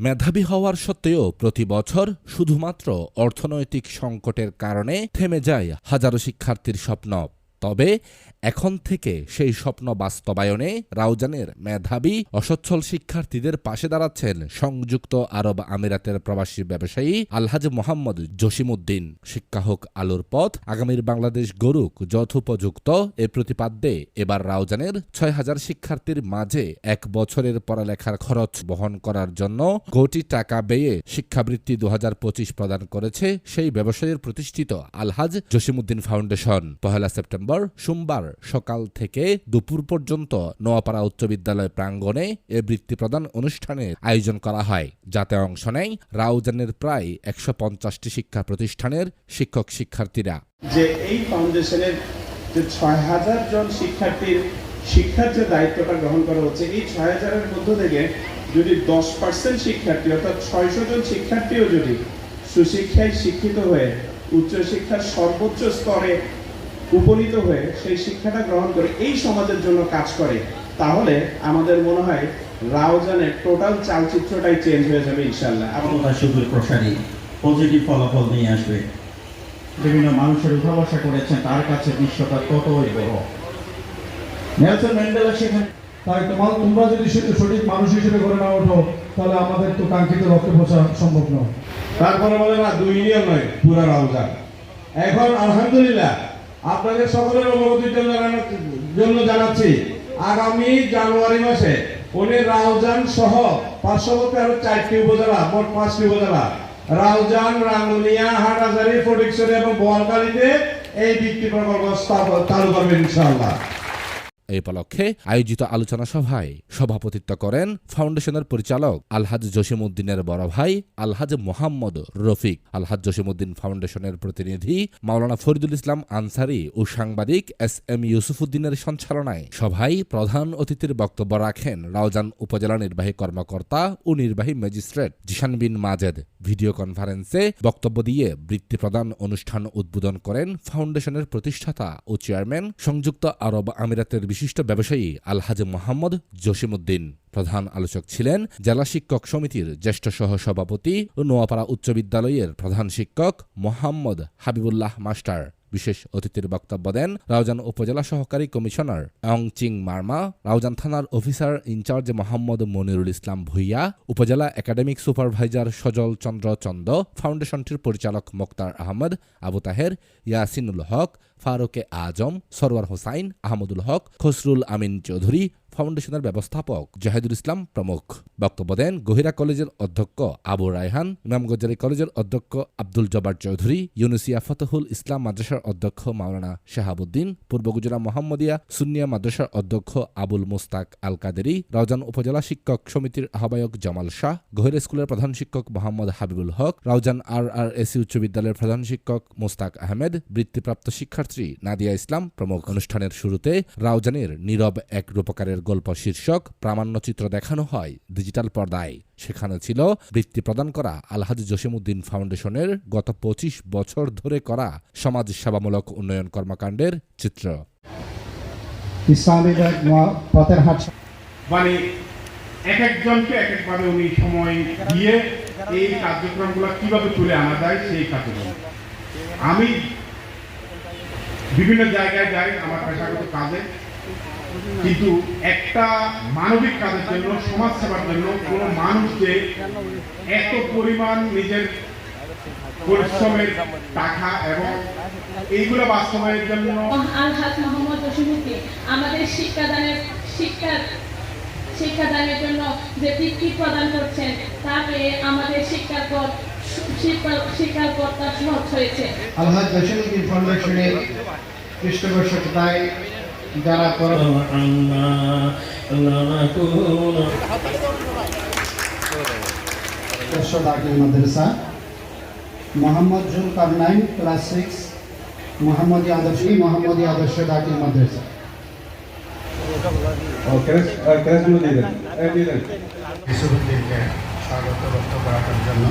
মেধাবী হওয়ার সত্ত্বেও প্রতি বছর শুধুমাত্র অর্থনৈতিক সংকটের কারণে থেমে যায় হাজারো শিক্ষার্থীর স্বপ্ন। তবে এখন থেকে সেই স্বপ্ন বাস্তবায়নে রাউজানের মেধাবী অসচ্ছল শিক্ষার্থীদের পাশে দাঁড়াচ্ছেন সংযুক্ত আরব আমিরাতের প্রবাসী ব্যবসায়ী আলহাজ মোহাম্মদ জসিমউদ্দিন। শিক্ষা হোক আলোর পথ আগামীর বাংলাদেশ গরুক যথোপযুক্ত এ প্রতিপাদ্যে এবার রাউজানের ছয় হাজার শিক্ষার্থীর মাঝে এক বছরের পড়ালেখার খরচ বহন করার জন্য কোটি টাকা ব্যয়ে শিক্ষাবৃত্তি দু হাজার পঁচিশ প্রদান করেছে সেই ব্যবসায়ীর প্রতিষ্ঠিত আলহাজ জসিমউদ্দিন ফাউন্ডেশন। পহেলা সেপ্টেম্বর সোমবার সকাল থেকে দুপুর পর্যন্ত নোয়াপাড়া উচ্চ বিদ্যালয় প্রাঙ্গণে এ বৃত্তি প্রদান অনুষ্ঠানের আয়োজন করা হয়। যাতে অংশ নেয় রাউজানের প্রায় একশো পঞ্চাশটি শিক্ষা প্রতিষ্ঠানের শিক্ষক শিক্ষার্থীরা। যে এই ফাউন্ডেশনের যে ছয় হাজার জন শিক্ষার্থীর শিক্ষার যে দায়িত্বটা গ্রহণ করা হচ্ছে, এই ছয় হাজারের মধ্য থেকে যদি দশ পার্সেন্ট শিক্ষার্থী, অর্থাৎ ছয়শো জন শিক্ষার্থীও যদি সুশিক্ষায় শিক্ষিত হয়ে উচ্চশিক্ষার সর্বোচ্চ স্তরে উপনীত হয়ে সেই শিক্ষাটা গ্রহণ করে এই সমাজের জন্য কাজ করে, তাহলে আমাদের মনে হয় রাউজানের টোটাল চালচিত্রটাই চেঞ্জ হয়ে যাবে ইনশাল্লাহ ক্ষমতা সুদূর প্রসারী পজিটিভ ফলাফল নিয়ে আসবে। বিভিন্ন মানুষের উঠা বসা করেছেন, তার কাছে বিশ্বটা ততই বড়। নেলসন ম্যান্ডেলা সেখানে তাই তোমার তোমরা যদি সঠিক মানুষ হিসেবে করে না ওঠো, তাহলে আমাদের তো কাঙ্ক্ষিত লক্ষ্যে পৌঁছা সম্ভব নয়। তারপরে বলে না, দুই ইউনিয়ন নয়, পুরা রাউজান। এখন আলহামদুলিল্লাহ আপনাদের সকলের অনুমতির জন্য জন্য জানাচ্ছি, আগামী জানুয়ারি মাসে উনি রাউজান সহ পার্শ্ববর্তী আরও চারটি উপজেলা, মোট পাঁচটি উপজেলা, রাউজান, রাঙ্গুনিয়া হাটাজারি ফটিকছড়ি এবং বোয়ালকালীতে এই বৃত্তি প্রকল্প স্থাপন চালু করবেন ইনশাআল্লাহ। এই উপলক্ষে আয়োজিত আলোচনা সভায় সভাপতিত্ব করেন ফাউন্ডেশনের পরিচালক আলহাজ জসিমউদ্দিনের বড় ভাই আলহাজ মোহাম্মদ রফিক। আলহাজ জসিমউদ্দিন ফাউন্ডেশনের প্রতিনিধি মাওলানা ফরিদুল ইসলাম আনসারি ও সাংবাদিক এস এম ইউসুফুদ্দিনের সঞ্চালনায় সভায় প্রধান অতিথির বক্তব্য রাখেন রাউজান উপজেলা নির্বাহী কর্মকর্তা ও নির্বাহী ম্যাজিস্ট্রেট জিশান বিন মাজেদ। ভিডিও কনফারেন্সে বক্তব্য দিয়ে বৃত্তি প্রদান অনুষ্ঠান উদ্বোধন করেন ফাউন্ডেশনের প্রতিষ্ঠাতা ও চেয়ারম্যান সংযুক্ত আরব আমিরাতের বিশিষ্ট ব্যবসায়ী আলহাজ মোহাম্মদ জসিমুদ্দিন প্রধান আলোচক ছিলেন জেলা শিক্ষক সমিতির জ্যেষ্ঠ সহ সভাপতি ও নোয়াপাড়া উচ্চ বিদ্যালয়ের প্রধান শিক্ষক মোহাম্মদ হাবিবুল্লাহ মাস্টার। বিশেষ অতিথির বক্তব্য দেন রাউজান উপজেলা সহকারী কমিশনার অং চিং মার্মা, রাউজান থানার officer in charge Mohammad Monirul Islam Bhuiyan, upazila academic supervisor Sajal Chandra Chanda, ফাউন্ডেশনটির পরিচালক মোক্তার আহমদ, আবু তাহের, ইয়াসিনুল হক, ফারুকে আজম, সরওয়ার হোসাইন, আহমদুল হক, খসরুল আমিন চৌধুরী ফাউন্ডেশনের ব্যবস্থাপক জাহিদুল ইসলাম প্রমুখ। বক্তব্য দেন গহিরা কলেজের অধ্যক্ষ আবু রায়হান, ইমামগঞ্জারি কলেজের অধ্যক্ষ আব্দুল জব্বার চৌধুরী, ইউনুসিয়া ফতহুল ইসলাম মাদ্রাসার অধ্যক্ষ মাওলানা শাহাবুদ্দিন, পূর্ব গুজরা মোহাম্মদিয়া সুন্নিয়া মাদ্রাসার অধ্যক্ষ আবুল মুস্তাক আল কাদেরি রাউজান উপজেলা শিক্ষক সমিতির আহ্বায়ক জামাল শাহ, গহিরা স্কুলের প্রধান শিক্ষক Mohammad Habibul Haque, Raozan R R A C বিদ্যালয়ের প্রধান শিক্ষক মুস্তাক আহমেদ, বৃত্তিপ্রাপ্ত শিক্ষার্থী নাদিয়া ইসলাম প্রমুখ। অনুষ্ঠানের শুরুতে রাউজানের নীরব এক রূপকারের গল্প শীর্ষক প্রামাণ্যচিত্র দেখানো হয় ডিজিটাল পর্দায়। সেখানে ছিল বৃত্তি প্রদান করা আলহাজ জসিমউদ্দিন ফাউন্ডেশনের গত পঁচিশ বছর ধরে করা সমাজ সেবামূলক উন্নয়ন কর্মকাণ্ডের চিত্র। মানে এক একজনকে এক একভাবে উনি সময় দিয়ে এই কার্যক্রমগুলো কীভাবে তুলে আনা যায় সেই কার্যক্রম আমি বিভিন্ন জায়গায় যাই আমার পেশাগত কাজে। কিন্তু একটা মানবিক কাজের জন্য সমাজ সেবার জন্য কোনো মানুষ যে এত পরিমাণ নিজের পরিশ্রমের টাকা এবং এইগুলো বাস্তবায়নের জন্য আলহাজ মোহাম্মদ জসিমুদ্দিন আমাদের শিক্ষাদানের শিক্ষা শিক্ষাদানের জন্য যে বৃত্তি প্রদান করছেন তাতে আমাদের শিক্ষার পথ শিক্ষা- শিক্ষার পথটা সহজ হয়েছে। আলহাজ জসিমুদ্দিন ফাউন্ডেশনের পৃষ্ঠপোষকতায় যারা পর দর্শক দাখিল মাদ্রাসা মোহাম্মদ জুল কারনাইন ক্লাস সিক্স মোহাম্মদী আদর্শ মোহাম্মদী আদর্শ দাখিল মাদ্রাসা ও ক্রেস ক্রেস দিয়ে দেন এই দিয়ে দেন ইসুদ্দিনকে স্বাগত বক্তব্য রাখার জন্য